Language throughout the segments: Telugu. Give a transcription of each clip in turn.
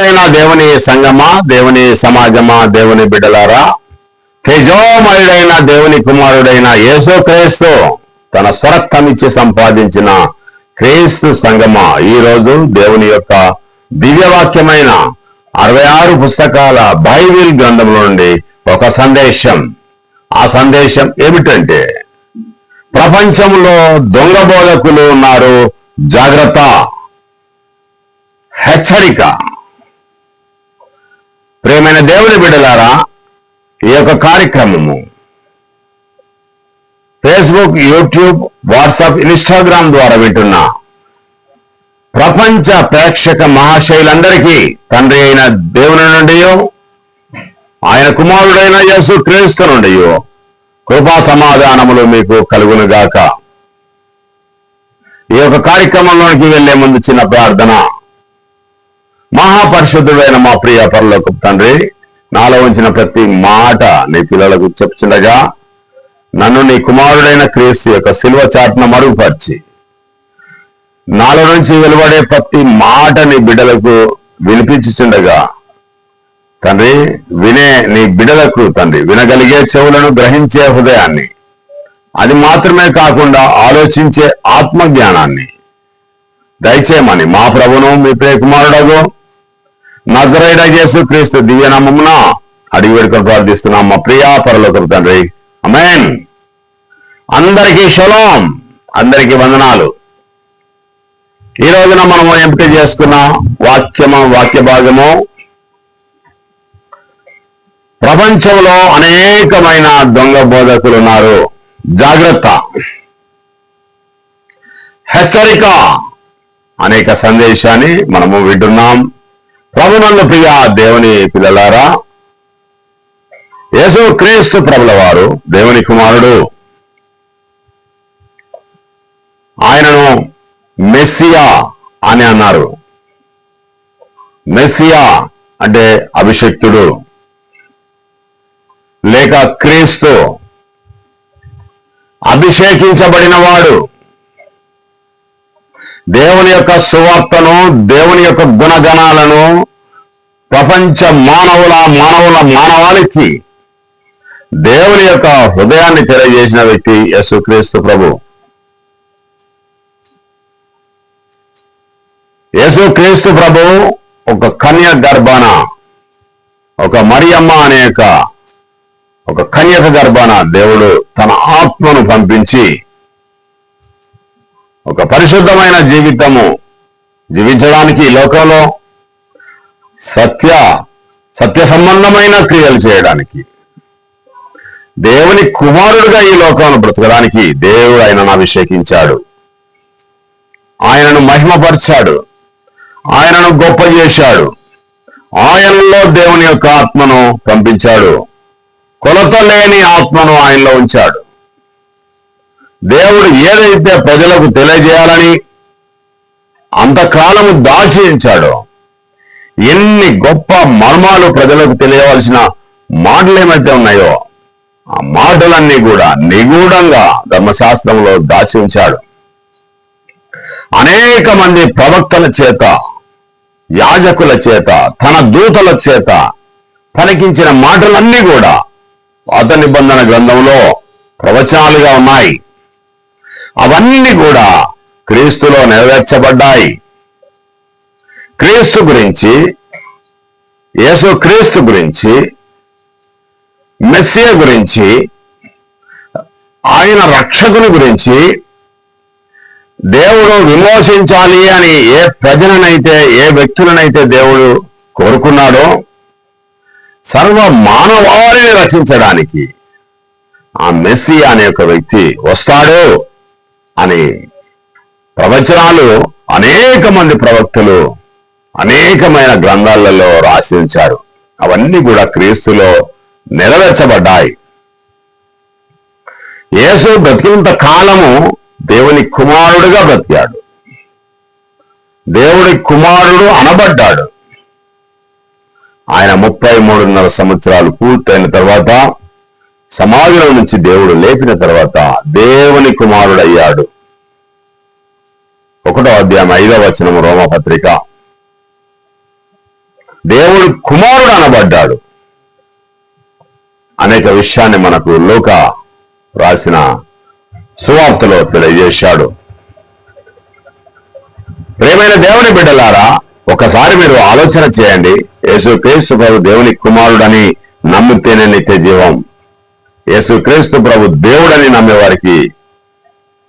అయిన దేవుని సంగమా దేవుని సమాజమా దేవుని బిడ్డలారా? తేజోమయుడైన దేవుని కుమారుడైన యేసుక్రీస్తు తన స్వరక్తమిచ్చి సంపాదించిన క్రీస్తు సంగమా ఈరోజు దేవుని యొక్క దివ్యవాక్యమైన అరవై ఆరు పుస్తకాల బైబిల్ గ్రంథంలో నుండి ఒక సందేశం. ఆ సందేశం ఏమిటంటే ప్రపంచంలో దొంగ బోధకులు ఉన్నారు జాగ్రత్త హెచ్చరిక. ప్రేమైన దేవుని బిడ్డలారా ఈ యొక్క కార్యక్రమము ఫేస్బుక్ యూట్యూబ్ వాట్సాప్ ఇన్స్టాగ్రామ్ ద్వారా వింటున్న ప్రపంచ ప్రేక్షక మహాశైలందరికీ తండ్రి అయిన దేవుని నుండి ఆయన కుమారుడైన యసు క్రీస్తు నుండి కృపా సమాధానములు మీకు కలుగునుగాక. ఈ యొక్క కార్యక్రమంలోనికి వెళ్ళే ముందు చిన్న ప్రార్థన. మహాపరిశుద్ధుడైన మా ప్రియ పరలోక తండ్రి నాలో ఉంచిన ప్రతి మాట నీ పిల్లలకు చెప్తుండగా నన్ను నీ కుమారుడైన క్రీస్తు యొక్క శిల్వ చాటున మరుగుపరిచి నాలో నుంచి వెలువడే ప్రతి మాట నీ బిడ్డలకు వినిపించుచుండగా తండ్రి వినే నీ బిడలకు తండ్రి వినగలిగే చెవులను గ్రహించే హృదయాన్ని అది మాత్రమే కాకుండా ఆలోచించే ఆత్మజ్ఞానాన్ని దయచేయమని మా ప్రభును మీ ప్రియ కుమారుడగు నజరైడ క్రీస్తు దివ్యనామమున అడిగి వేడుకొని ప్రార్థిస్తున్నాం. మా ప్రియా పరలోకపు తండ్రి. అమేన్ అందరికీ షలోం. అందరికీ వందనాలు. ఈ రోజున మనము ఎంపిక చేసుకున్న వాక్యము వాక్య భాగము ప్రపంచంలో అనేకమైన దొంగ బోధకులు ఉన్నారు. జాగ్రత్త. హెచ్చరిక. అనేక సందేశాన్ని మనము వింటున్నాం. ప్రభునందు ప్రియ దేవుని పిల్లలారా యేసు క్రీస్తు ప్రభుల వారు దేవుని కుమారుడు ఆయనను మెస్సియా అని అన్నారు. మెస్సియా అంటే అభిషక్తుడు లేక క్రీస్తు అభిషేకించబడినవాడు. దేవుని యొక్క సువార్తను దేవుని యొక్క గుణగణాలను ప్రపంచ మానవుల మానవుల మానవాళికి దేవుని యొక్క హృదయాన్ని తెలియజేసిన వ్యక్తి యేసుక్రీస్తు ప్రభు. యేసుక్రీస్తు ప్రభు ఒక కన్య గర్భాన ఒక మరియమ్మ అనేక ఒక కన్యక గర్భాన దేవుడు తన ఆత్మను పంపించి ఒక పరిశుద్ధమైన జీవితము జీవించడానికి ఈ లోకంలో సత్య సత్య సంబంధమైన క్రియలు చేయడానికి దేవుని కుమారుడుగా ఈ లోకంలో బ్రతకడానికి దేవుడు ఆయనను అభిషేకించాడు. ఆయనను మహిమపరిచాడు. ఆయనను గొప్ప చేశాడు. ఆయనలో దేవుని యొక్క ఆత్మను పంపించాడు. కొలత లేని ఆత్మను ఆయనలో ఉంచాడు. దేవుడు ఏదైతే ప్రజలకు తెలియజేయాలని అంతకాలము దాచి ఉంచాడో ఎన్ని గొప్ప మర్మాలు ప్రజలకు తెలియవలసిన మాటలు ఏమైతే ఉన్నాయో ఆ మాటలన్నీ కూడా నిగూఢంగా ధర్మశాస్త్రంలో దాచి ఉంచాడు అనేక మంది ప్రవక్తల చేత యాజకుల చేత తన దూతల చేత పలికించిన మాటలన్నీ కూడా పాత నిబంధన గ్రంథంలో ప్రవచనాలుగా ఉన్నాయి. అవన్నీ కూడా క్రీస్తులో నెరవేర్చబడ్డాయి. క్రీస్తు గురించి యేసు క్రీస్తు గురించి మెస్సియ గురించి ఆయన రక్షకుని గురించి దేవుడు విమోచించాలి అని ఏ ప్రజలనైతే ఏ వ్యక్తులనైతే దేవుడు కోరుకున్నాడో సర్వ మానవాళిని రక్షించడానికి ఆ మెస్సి అనే ఒక వ్యక్తి వస్తాడు. అని ప్రవచనాలు అనేక మంది ప్రవక్తలు అనేకమైన గ్రంథాలలో రాసి ఉంచారు. అవన్నీ కూడా క్రీస్తులో నెరవేర్చబడ్డాయి. యేసు బ్రతికినంత కాలము దేవుని కుమారుడుగా బ్రతికాడు. దేవుడి కుమారుడు అనబడ్డాడు. ఆయన ముప్పై మూడున్నర సంవత్సరాలు పూర్తయిన తర్వాత సమాజం నుంచి దేవుడు లేపిన తర్వాత దేవుని కుమారుడయ్యాడు. ఒకటో అధ్యాయం ఐదవ వచనం రోమపత్రిక. దేవుడు కుమారుడు అనబడ్డాడు. అనేక విషయాన్ని మనకు లోక రాసిన సువార్తలో తెలియజేశాడు. ప్రేమైన దేవుని బిడ్డలారా ఒకసారి మీరు ఆలోచన చేయండి. యేసు క్రీస్తు ప్రభు దేవుని కుమారుడని నమ్మితేనే నిత్య జీవం. యేసుక్రీస్తు ప్రభు దేవుడని నమ్మేవారికి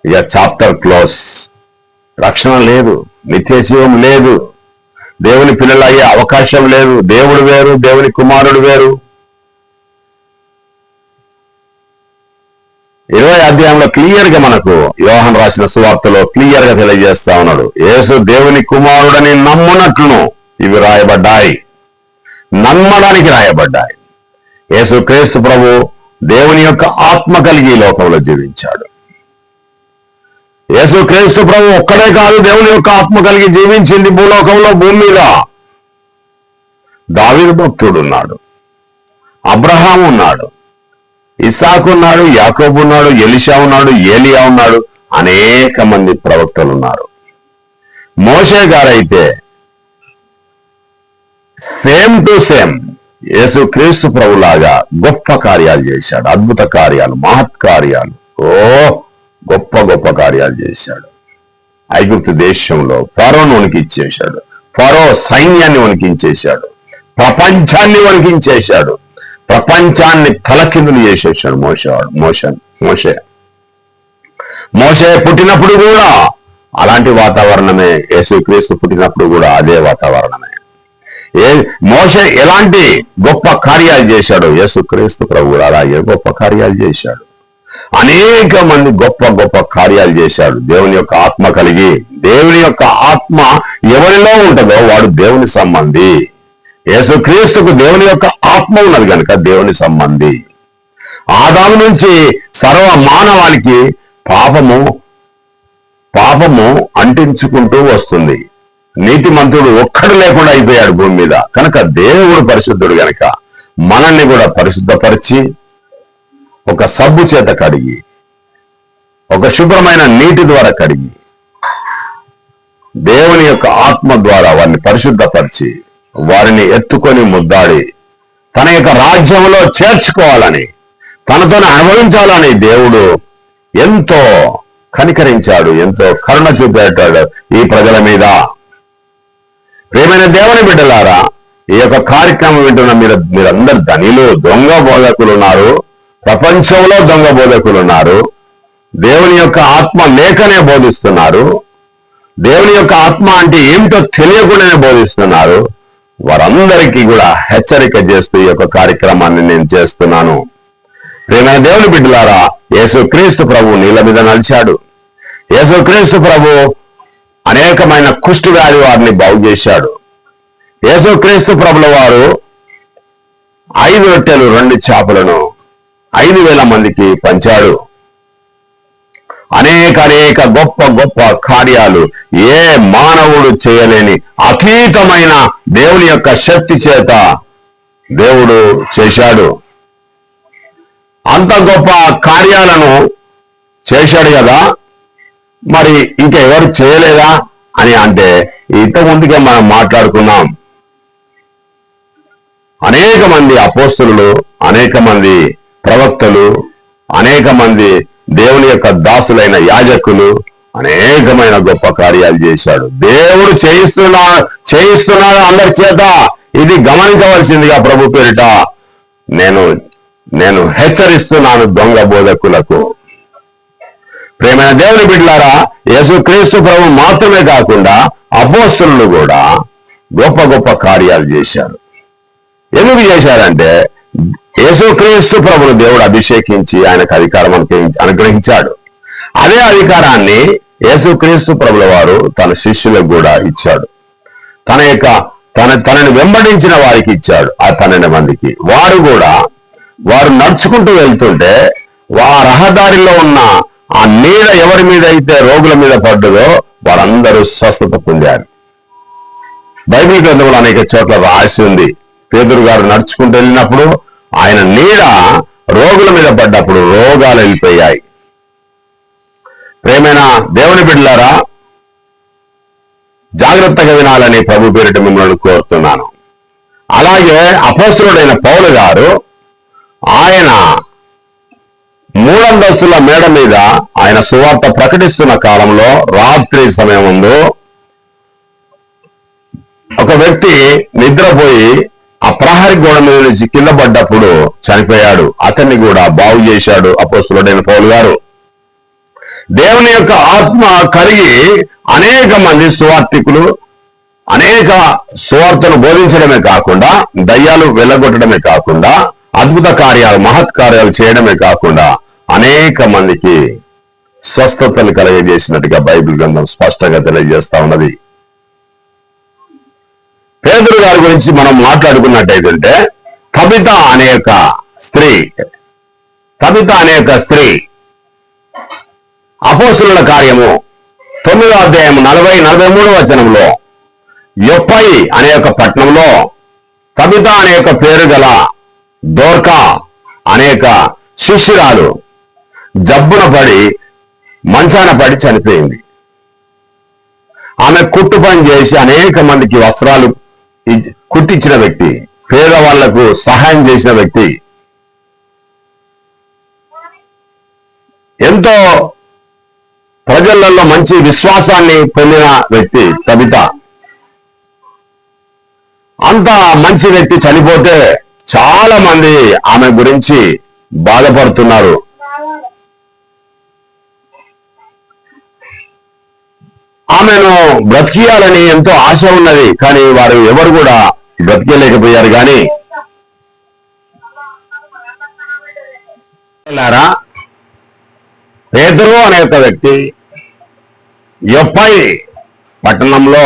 ఇక చాప్టర్ క్లోజ్. రక్షణ లేదు నిత్య జీవం లేదు. దేవుని పిల్లలు అయ్యే అవకాశం లేదు. దేవుడు వేరు దేవుని కుమారుడు వేరు. ఇరవై అధ్యాయంలో క్లియర్గా మనకు యోహన్ రాసిన సువార్తలో క్లియర్గా తెలియజేస్తా ఉన్నాడు. యేసు దేవుని కుమారుడని నమ్మునట్లును ఇవి రాయబడ్డాయి. నమ్మడానికి రాయబడ్డాయి. యేసు క్రీస్తు ప్రభు దేవుని యొక్క ఆత్మ కలిగి లోకంలో జీవించాడు. యేసు క్రీస్తు ప్రభు ఒక్కడే కాదు దేవుని యొక్క ఆత్మ కలిగి జీవించింది భూలోకంలో భూమి మీద దావిదు భక్తుడు ఉన్నాడు. అబ్రహాం ఉన్నాడు. ఇసాకు ఉన్నాడు యాకోబు ఉన్నాడు ఎలిషా ఉన్నాడు ఏలియా ఉన్నాడు. అనేక మంది ప్రవక్తలు ఉన్నారు. మోషే గారైతే సేమ్ టు సేమ్ యేసు క్రీస్తు ప్రభులాగా గొప్ప కార్యాలు చేశాడు అద్భుత కార్యాలు మహత్ కార్యాలు. ఓ గొప్ప గొప్ప కార్యాలు చేశాడు. ఐగుప్తు దేశంలో ఫరోను వణికించేశాడు. ఫరో సైన్యాన్ని వణికించేశాడు. ప్రపంచాన్ని వణికించేశాడు. ప్రపంచాన్ని తలకిందులు చేసేసాడు మోసవాడు మోషన్ మోషే. మోసే పుట్టినప్పుడు కూడా అలాంటి వాతావరణమే యేసుక్రీస్తు పుట్టినప్పుడు కూడా అదే వాతావరణమే. ఏ మోస ఎలాంటి గొప్ప కార్యాలు చేశాడు? యేసుక్రీస్తు ప్రభు అలాగే గొప్ప కార్యాలు చేశాడు. అనేక మంది గొప్ప గొప్ప కార్యాలు చేశాడు. దేవుని యొక్క ఆత్మ కలిగి దేవుని యొక్క ఆత్మ ఎవరిలో ఉంటుందో వాడు దేవుని సంబంధి. యేసుక్రీస్తుకు దేవుని యొక్క ఆత్మ ఉన్నది కనుక దేవుని సంబంధి. ఆదాము నుంచి సర్వ మానవానికి పాపము పాపము అంటించుకుంటూ వస్తుంది. నీతిమంతుడు ఒక్కడు లేకుండా అయిపోయాడు భూమి మీద. కనుక దేవుడు పరిశుద్ధుడు గనక మనల్ని కూడా పరిశుద్ధపరిచి ఒక సబ్బు చేత కడిగి ఒక శుభ్రమైన నీటి ద్వారా కడిగి దేవుని యొక్క ఆత్మ ద్వారా వారిని పరిశుద్ధపరిచి వారిని ఎత్తుకొని ముద్దాడి తన యొక్క రాజ్యంలో చేర్చుకోవాలని తనతోనే అనుభవించాలని దేవుడు ఎంతో కనికరించాడు ఎంతో కరుణ చూపెట్టాడు ఈ ప్రజల మీద. ప్రేమైన దేవుని బిడ్డలారా ఈ యొక్క కార్యక్రమం వింటున్న మీరు మీరందరు ధనిలు దొంగ బోధకులు ఉన్నారు ప్రపంచంలో దొంగ బోధకులు ఉన్నారు. దేవుని యొక్క ఆత్మ లేకనే బోధిస్తున్నారు. దేవుని యొక్క ఆత్మ అంటే ఏమిటో తెలియకుండానే బోధిస్తున్నారు. వారందరికీ కూడా హెచ్చరిక చేస్తూ ఈ యొక్క కార్యక్రమాన్ని నేను చేస్తున్నాను. ప్రేమైన దేవుని బిడ్డలారా యేసుక్రీస్తు ప్రభు నీళ్ళ మీద నడిచాడు. యేసుక్రీస్తు ప్రభు అనేకమైన కుష్టు వ్యాధి వారిని బాగు చేశాడు. యేసుక్రీస్తు ప్రభుల వారు ఐదు రొట్టెలు రెండు చేపలను ఐదు వేల మందికి పంచాడు అనేక అనేక గొప్ప గొప్ప కార్యాలు ఏ మానవుడు చేయలేని అతీతమైన దేవుని యొక్క శక్తి చేత దేవుడు చేశాడు. అంత గొప్ప కార్యాలను చేశాడు కదా. మరి ఇంకా ఎవరు చేయలేదా అని అంటే ఇంతకు ముందుకే మనం మాట్లాడుకున్నాం. అనేక మంది అపోస్తులు అనేక మంది ప్రవక్తలు అనేక మంది దేవుని యొక్క దాసులైన యాజకులు అనేకమైన గొప్ప కార్యాలు చేశాడు. దేవుడు చేయిస్తున్నా చేయిస్తున్నాడు అందరి చేత? ఇది గమనించవలసిందిగా ప్రభు పేరిట నేను నేను హెచ్చరిస్తున్నాను దొంగ బోధకులకు. ప్రేమైన దేవుని బిడ్డలారా యేసుక్రీస్తు ప్రభు మాత్రమే కాకుండా అపోస్తులు కూడా గొప్ప గొప్ప కార్యాలు చేశారు. ఎందుకు చేశారంటే యేసుక్రీస్తు ప్రభును దేవుడు అభిషేకించి ఆయనకు అధికారం అనుగ్రహించాడు. అదే అధికారాన్ని యేసుక్రీస్తు ప్రభుల వారు తన శిష్యులకు కూడా ఇచ్చాడు. తన యొక్క తన తనని వెంబడించిన వారికి ఇచ్చాడు ఆ పన్నెండు మందికి. వారు కూడా వారు నడుచుకుంటూ వెళ్తుంటే ఆ రహదారిలో ఉన్న ఆ నీడ ఎవరి మీద అయితే రోగుల మీద పడ్డదో వారందరూ స్వస్థత పొందారు. బైబిల్ గ్రంథంలో అనేక చోట్ల రాసి ఉంది. పేదరు గారు నడుచుకుంటూ వెళ్ళినప్పుడు ఆయన నీడ రోగుల మీద పడ్డప్పుడు రోగాలు వెళ్ళిపోయాయి. ప్రేమైన దేవుని బిడ్డలారా జాగ్రత్తగా వినాలని ప్రభు పేరిట మిమ్మల్ని కోరుతున్నాను. అలాగే అపోస్తుడైన పౌలు గారు ఆయన మూడంతస్తుల మేడ మీద ఆయన సువార్త ప్రకటిస్తున్న కాలంలో రాత్రి సమయం ఒక వ్యక్తి నిద్రపోయి ఆ ప్రహరి గోడ మీద నుంచి కింద పడ్డప్పుడు చనిపోయాడు. అతన్ని కూడా బాగు చేశాడు అపోస్తులుడైన పౌలు గారు. దేవుని యొక్క ఆత్మ కలిగి అనేక మంది సువార్థికులు అనేక సువార్తను బోధించడమే కాకుండా దయ్యాలు వెళ్ళగొట్టడమే కాకుండా అద్భుత కార్యాలు మహత్ కార్యాలు చేయడమే కాకుండా అనేక మందికి స్వస్థతలు కలగజేసినట్టుగా బైబిల్ గ్రంథం స్పష్టంగా తెలియజేస్తా ఉన్నది. పేదరు గారి గురించి మనం మాట్లాడుకున్నట్టయితే కవిత అనే స్త్రీ కవిత అనే యొక్క స్త్రీ అపోసుల కార్యము తొమ్మిదో అధ్యాయం నలభై నలభై మూడో వచనంలో యొప్పై అనే ఒక పట్టణంలో కవిత అనే పేరు గల దోర్కా అనేక శిష్యురాలు జబ్బున పడి మంచాన పడి చనిపోయింది. ఆమె కుట్టు పని చేసి అనేక మందికి వస్త్రాలు కుట్టించిన వ్యక్తి పేదవాళ్ళకు సహాయం చేసిన వ్యక్తి. ఎంతో ప్రజలలో మంచి విశ్వాసాన్ని పొందిన వ్యక్తి కవిత. అంత మంచి వ్యక్తి చనిపోతే చాలా మంది ఆమె గురించి బాధపడుతున్నారు. ఆమెను బ్రతికియాలని ఎంతో ఆశ ఉన్నది కానీ వారు ఎవరు కూడా బ్రతికలేకపోయారు. కానీ పేదరు అనే ఒక వ్యక్తి ఎప్పై పట్టణంలో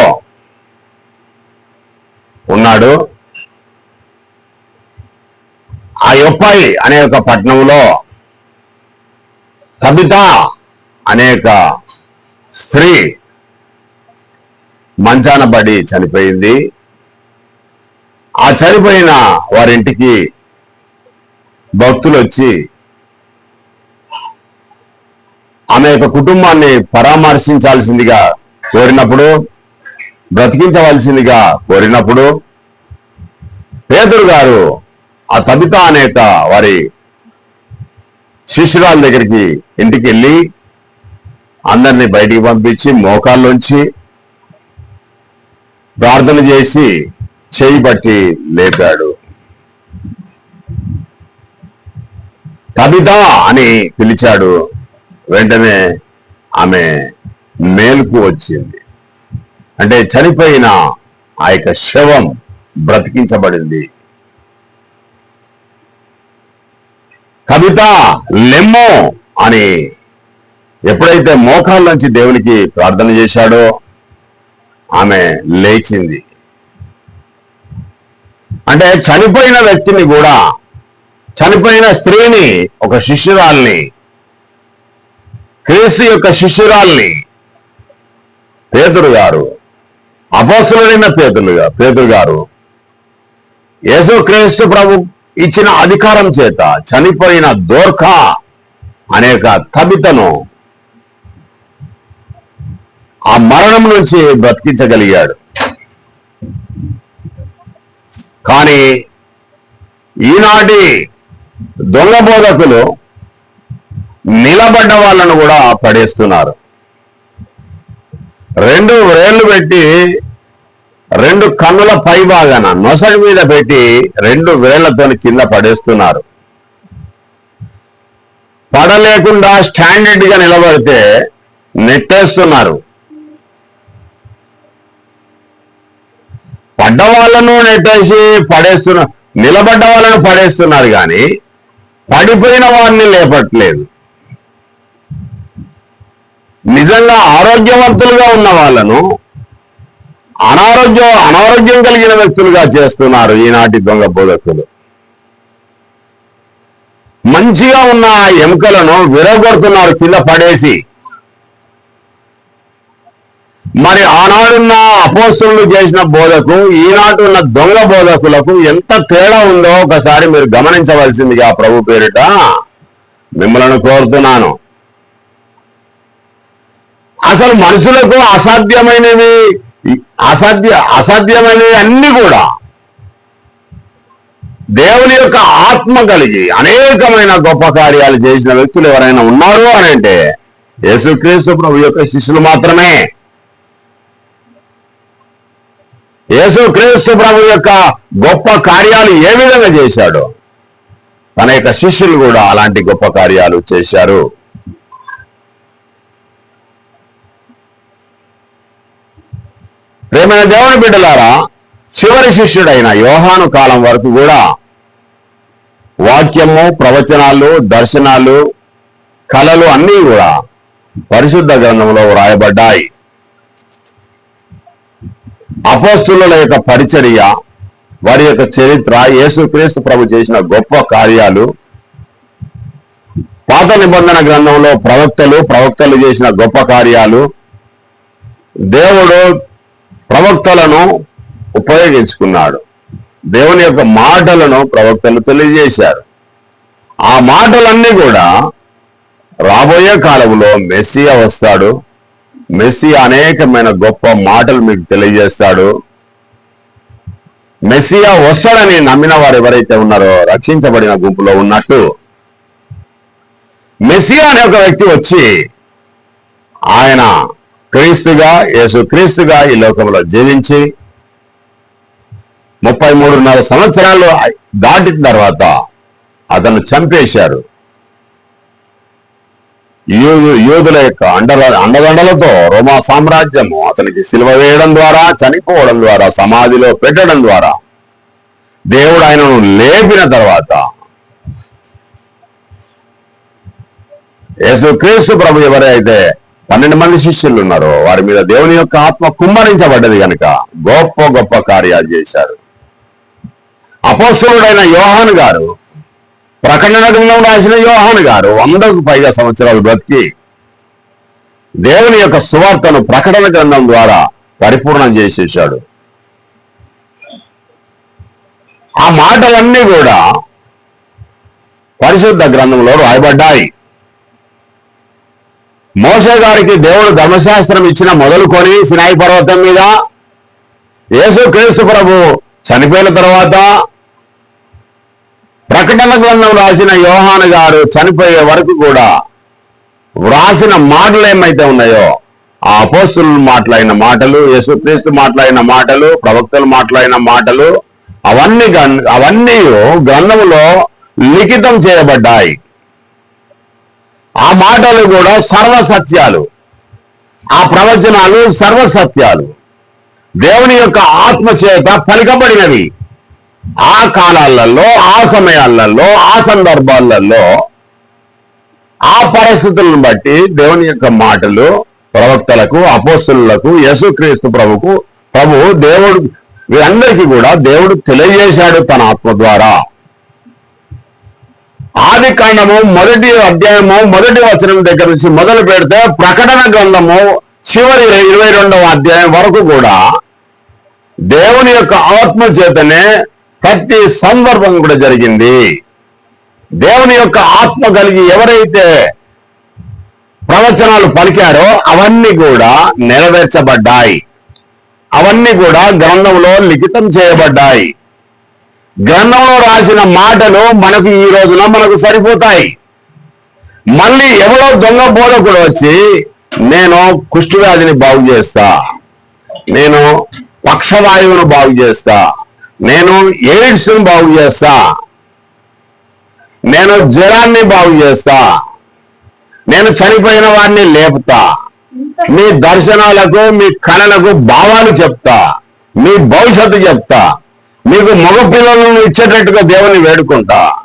ఉన్నాడు. ఆ యొప్పై అనే ఒక పట్టణంలో కవిత అనేక స్త్రీ మంచాన పడి చనిపోయింది. ఆ చనిపోయిన వారింటికి భక్తులు వచ్చి ఆమె యొక్క కుటుంబాన్ని పరామర్శించాల్సిందిగా కోరినప్పుడు బ్రతికించవలసిందిగా కోరినప్పుడు పేదరు గారు ఆ తబిత అనేక వారి శిష్యురాల దగ్గరికి ఇంటికి వెళ్ళి అందరినీ బయటికి పంపించి మోకాల్లోంచి ప్రార్థన చేసి చేయి పట్టి లేపాడు. తబిత అని పిలిచాడు. వెంటనే ఆమె మేలుకు వచ్చింది. అంటే చనిపోయిన ఆ యొక్క శవం బ్రతికించబడింది. కవిత లెమ్మో అని ఎప్పుడైతే మోకాళ్ళ నుంచి దేవునికి ప్రార్థన చేశాడో ఆమె లేచింది. అంటే చనిపోయిన వ్యక్తిని కూడా చనిపోయిన స్త్రీని ఒక శిష్యురాల్ని క్రీస్తు యొక్క శిష్యురాల్ని పేతురు గారు అపోస్తులైన పేతులు పేతురు గారు యేసు క్రీస్తు ప్రభు ఇచ్చిన అధికారం చేత చనిపోయిన దోర్ఖా అనేక తబితను ఆ మరణం నుంచి బ్రతికించగలిగాడు. కానీ ఈనాటి దొంగ బోధకులు నిలబడ్డ వాళ్ళను కూడా పడేస్తున్నారు. రెండు వేళ్ళు పెట్టి రెండు కన్నుల పై భాగాన నొసటి మీద పెట్టి రెండు వేళ్ళతో కింద పడేస్తున్నారు. పడలేకుండా స్టాండర్డ్గా నిలబడితే నెట్టేస్తున్నారు. పడ్డ వాళ్ళను నెట్టేసి పడేస్తున్న నిలబడ్డ వాళ్ళను పడేస్తున్నారు కానీ పడిపోయిన వారిని లేపట్లేదు. నిజంగా ఆరోగ్యవంతులుగా ఉన్న వాళ్ళను అనారోగ్యం అనారోగ్యం కలిగిన వ్యక్తులుగా చేస్తున్నారు ఈనాటి దొంగ బోధకులు. మంచిగా ఉన్న ఎముకలను విరగొడుతున్నారు కింద పడేసి. మరి ఆనాడున్న అపోస్తులు చేసిన బోధకు ఈనాటి ఉన్న దొంగ బోధకులకు ఎంత తేడా ఉందో ఒకసారి మీరు గమనించవలసిందిగా ప్రభు పేరిట మిమ్మల్ని కోరుతున్నాను. అసలు మనుషులకు అసాధ్యమైనవి అసాధ్య అసాధ్యమైనవి అన్ని కూడా దేవుని యొక్క ఆత్మ కలిగి అనేకమైన గొప్ప కార్యాలు చేసిన వ్యక్తులు ఎవరైనా ఉన్నారు అని అంటే యేసుక్రీస్తు ప్రభు యొక్క శిష్యులు మాత్రమే. యేసుక్రీస్తు ప్రభు యొక్క గొప్ప కార్యాలు ఏ విధంగా చేశాడు? తన యొక్క శిష్యులు కూడా అలాంటి గొప్ప కార్యాలు చేశారు. ప్రేమైన దేవుని బిడ్డలారా చివరి శిష్యుడైన యోహాను కాలం వరకు కూడా వాక్యము ప్రవచనాలు దర్శనాలు కళలు అన్నీ కూడా పరిశుద్ధ గ్రంథంలో వ్రాయబడ్డాయి. అపోస్తుల యొక్క పరిచర్య వారి యొక్క చరిత్ర యేసుక్రీస్తు ప్రభు చేసిన గొప్ప కార్యాలు పాత నిబంధన గ్రంథంలో ప్రవక్తలు ప్రవక్తలు చేసిన గొప్ప కార్యాలు దేవుడు ప్రవక్తలను ఉపయోగించుకున్నాడు. దేవుని యొక్క మాటలను ప్రవక్తలు తెలియజేశారు. ఆ మాటలన్నీ కూడా రాబోయే కాలంలో మెస్సియా వస్తాడు మెస్సియా అనేకమైన గొప్ప మాటలు మీకు తెలియజేస్తాడు. మెస్సియా వస్తాడని నమ్మిన వారు ఎవరైతే ఉన్నారో రక్షించబడిన గుంపులో ఉన్నట్టు. మెస్సియా అనే ఒక వ్యక్తి వచ్చి ఆయన క్రీస్తుగా యేసు క్రీస్తుగా ఈ లోకంలో జీవించి ముప్పై మూడున్నర సంవత్సరాలు దాటిన తర్వాత అతను చంపేశారు. యోధుల యొక్క అండల అండదండలతో రోమా సామ్రాజ్యము అతనికి సిలువ వేయడం ద్వారా చనిపోవడం ద్వారా సమాధిలో పెట్టడం ద్వారా దేవుడు ఆయనను లేపిన తర్వాత యేసు క్రీస్తు ప్రభు ఎవరైతే పన్నెండు మంది శిష్యులు ఉన్నారో వారి మీద దేవుని యొక్క ఆత్మ కుమ్మరించబడ్డది కనుక గొప్ప గొప్ప కార్యాలు చేశారు. అపోస్తుడైన యోహాన్ గారు ప్రకటన గ్రంథం రాసిన యోహాను గారు వందకు పైగా సంవత్సరాలు బ్రతికి దేవుని యొక్క సువార్తను ప్రకటన గ్రంథం ద్వారా పరిపూర్ణం చేసేసాడు ఆ మాటలన్నీ కూడా పరిశుద్ధ గ్రంథంలో రాయబడ్డాయి. మోసే గారికి దేవుడు ధర్మశాస్త్రం ఇచ్చిన మొదలుకొని సినాయి పర్వతం మీద యేసు క్రీస్తు ప్రభు చనిపోయిన తర్వాత ప్రకటన గ్రంథం రాసిన యోహాన్ గారు చనిపోయే వరకు కూడా వ్రాసిన మాటలు ఏమైతే ఉన్నాయో ఆ అపోస్తులు మాట్లాడిన మాటలు యేసుక్రీస్తు మాట్లాడిన మాటలు ప్రవక్తలు మాట్లాడిన మాటలు అవన్నీ అవన్నీ గ్రంథములో లిఖితం చేయబడ్డాయి. ఆ మాటలు కూడా సర్వసత్యాలు. ఆ ప్రవచనాలు సర్వసత్యాలు. దేవుని యొక్క ఆత్మ చేత పలికబడినవి. ఆ కాలాలలో ఆ సమయాలలో ఆ సందర్భాలలో ఆ పరిస్థితులను బట్టి దేవుని యొక్క మాటలు ప్రవక్తలకు అపోస్తులకు యేసుక్రీస్తు ప్రభుకు ప్రభు దేవుడు వీరందరికీ కూడా దేవుడు తెలియజేశాడు తన ఆత్మ ద్వారా. ఆది కాండము మొదటి అధ్యాయము మొదటి వచనం దగ్గర నుంచి మొదలు పెడితే ప్రకటన గ్రంథము చివరి ఇరవై రెండవ అధ్యాయం వరకు కూడా దేవుని యొక్క ఆత్మ చేతనే ప్రతి సందర్భం కూడా జరిగింది. దేవుని యొక్క ఆత్మ కలిగి ఎవరైతే ప్రవచనాలు పలికారో అవన్నీ కూడా నెరవేర్చబడ్డాయి. అవన్నీ కూడా గ్రంథంలో లిఖితం చేయబడ్డాయి. గ్రంథంలో రాసిన మాటలు మనకు ఈ రోజున మనకు సరిపోతాయి. మళ్ళీ ఎవరో దొంగ బోధకుడు వచ్చి నేను కుష్ఠవ్యాధిని బాగు చేస్తా. నేను పక్షవాయువును బాగు చేస్తా. నేను ఎయిడ్స్ బాగు చేస్తా. నేను జ్వరాన్ని బాగు చేస్తా. నేను చనిపోయిన వారిని లేపుతా. మీ దర్శనాలకు మీ కళలకు భావాలు చెప్తా. మీ భవిష్యత్తు చెప్తా. మీకు మగ పిల్లలను ఇచ్చేటట్టుగా దేవుని వేడుకుంటా.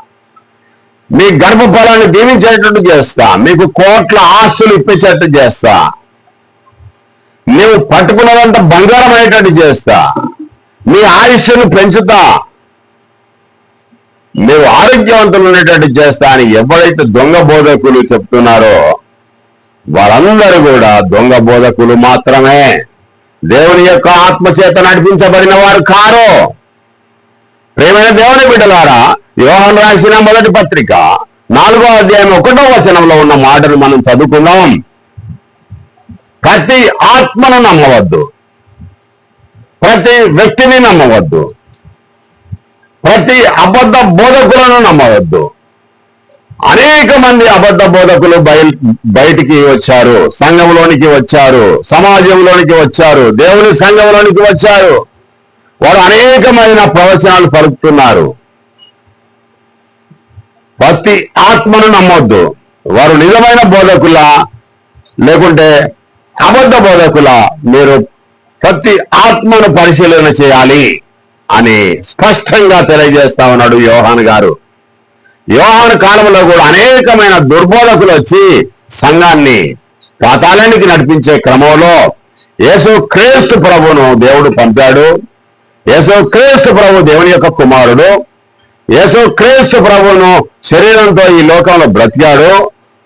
మీ గర్భఫలాన్ని దీవించేటట్టు చేస్తా. మీకు కోట్ల ఆస్తులు ఇప్పించేటట్టు చేస్తా. నీవు పట్టుకున్నదంతా బంగారం అయ్యేటట్టు చేస్తా. మీ ఆయుష్ను పెంచుతా. మేము ఆరోగ్యవంతులు ఉండేటట్టు చేస్తా అని ఎవరైతే దొంగ బోధకులు చెప్తున్నారో వారందరూ కూడా దొంగ బోధకులు మాత్రమే. దేవుని యొక్క ఆత్మ చేత నడిపించబడిన వారు కారు. ప్రేమైన దేవుని బిడ్డలారా యోహన్ రాసిన మొదటి పత్రిక నాలుగో అధ్యాయం ఒకటో వచనంలో ఉన్న మాటను మనం చదువుకుందాం. ప్రతి ఆత్మను నమ్మవద్దు. ప్రతి వ్యక్తిని నమ్మవద్దు. ప్రతి అబద్ధ బోధకులను నమ్మవద్దు. అనేక మంది అబద్ధ బోధకులు బయటికి వచ్చారు సంఘంలోనికి వచ్చారు సమాజంలోనికి వచ్చారు దేవుని సంఘంలోనికి వచ్చారు. వారు అనేకమైన ప్రవచనాలు పలుకుతున్నారు. ప్రతి ఆత్మను నమ్మొద్దు. వారు నిజమైన బోధకుల లేకుంటే అబద్ధ బోధకుల మీరు ప్రతి ఆత్మను పరిశీలన చేయాలి అని స్పష్టంగా తెలియజేస్తా ఉన్నాడు యోహాన్ గారు. యోహాన్ కాలంలో కూడా అనేకమైన దుర్బోధకులు వచ్చి సంఘాన్ని పాతాళానికి నడిపించే క్రమంలో యేసు క్రీస్తు ప్రభును దేవుడు పంపాడు. యేసు క్రీస్తు ప్రభు దేవుని యొక్క కుమారుడు. యేసు క్రీస్తు ప్రభును శరీరంతో ఈ లోకంలో బ్రతికాడు.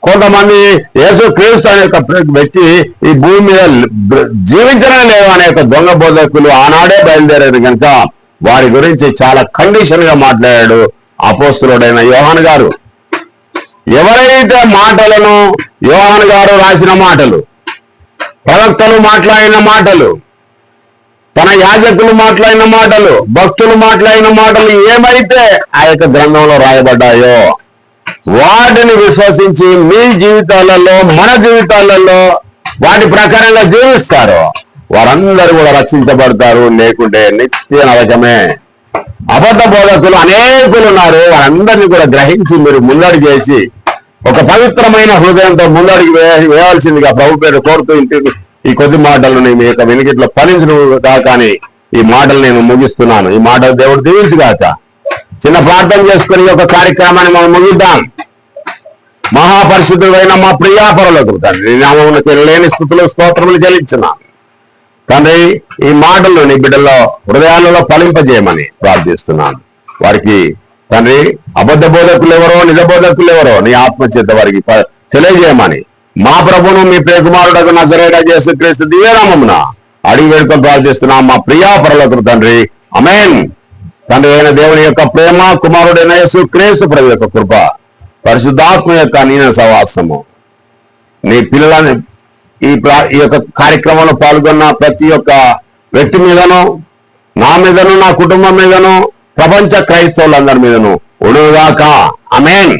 కొంతమంది యేసు క్రీస్తు అనే ఒక వ్యక్తి ఈ భూమి మీద జీవించడం లేవు అనే యొక్క దొంగ బోధకులు ఆనాడే బయలుదేరారు కనుక వారి గురించి చాలా కండిషన్గా మాట్లాడాడు అపోస్తులుడైన యోహాన్ గారు. ఎవరైతే మాటలను యోహాన్ గారు రాసిన మాటలు ప్రవక్తలు మాట్లాడిన మాటలు తన యాజకులు మాట్లాడిన మాటలు భక్తులు మాట్లాడిన మాటలు ఏమైతే ఆ యొక్క గ్రంథంలో రాయబడ్డాయో వాటిని విశ్వసించి మీ జీవితాలలో మన జీవితాలలో వాటి ప్రకారంగా జీవిస్తారు. వారందరూ కూడా రక్షించబడతారు. లేకుంటే నిత్య నరకమే. అబద్ధ బోధకులు అనేకులు ఉన్నారు. వారందరినీ కూడా గ్రహించి మీరు ముందడి చేసి ఒక పవిత్రమైన హృదయంతో ముందడికి వేయాల్సిందిగా ప్రభు పేరు కోరుతూ ఇంటి ఈ కొద్ది మాటలను మీ యొక్క వెనుకట్లో ఫలించను కాక ఈ మాటలు నేను ముగిస్తున్నాను. ఈ మాటలు దేవుడు దీవించుగాక. చిన్న ప్రార్థన చేసుకుని ఒక కార్యక్రమాన్ని మనం ముగిద్దాం. మహాపరిశుద్ధుడైన మా ప్రియాపరులకు తండ్రి నీ లేని స్థుతులు స్తోత్రములు చెల్లించున్నాను తండ్రి ఈ మాటలు నీ బిడ్డల్లో హృదయాలలో ఫలింపజేయమని ప్రార్థిస్తున్నాను. వారికి తండ్రి అబద్ధ బోధకులు ఎవరో నిజ బోధకులు ఎవరో నీ ఆత్మచేత వారికి తెలియజేయమని మా ప్రభును మీ ప్రియకుమారుడకు నజరేగా చేసి క్రీస్తు దివ్యనామమున అడిగి వేడుకొని ప్రార్థిస్తున్నాం. మా ప్రియాపరులకు తండ్రి అమేన్ తండ్రి అయిన దేవుని యొక్క ప్రేమ కుమారుడైన యేసు క్రీస్తు ప్రభు యొక్క కృప పరిశుద్ధాత్మ యొక్క నీన సవాసము నీ పిల్లలని ఈ ఈ యొక్క కార్యక్రమంలో పాల్గొన్న ప్రతి ఒక్క వ్యక్తి మీదను నా మీదను నా కుటుంబం మీదను ప్రపంచ క్రైస్తవులందరి మీదను ఒడుగాక అమేన్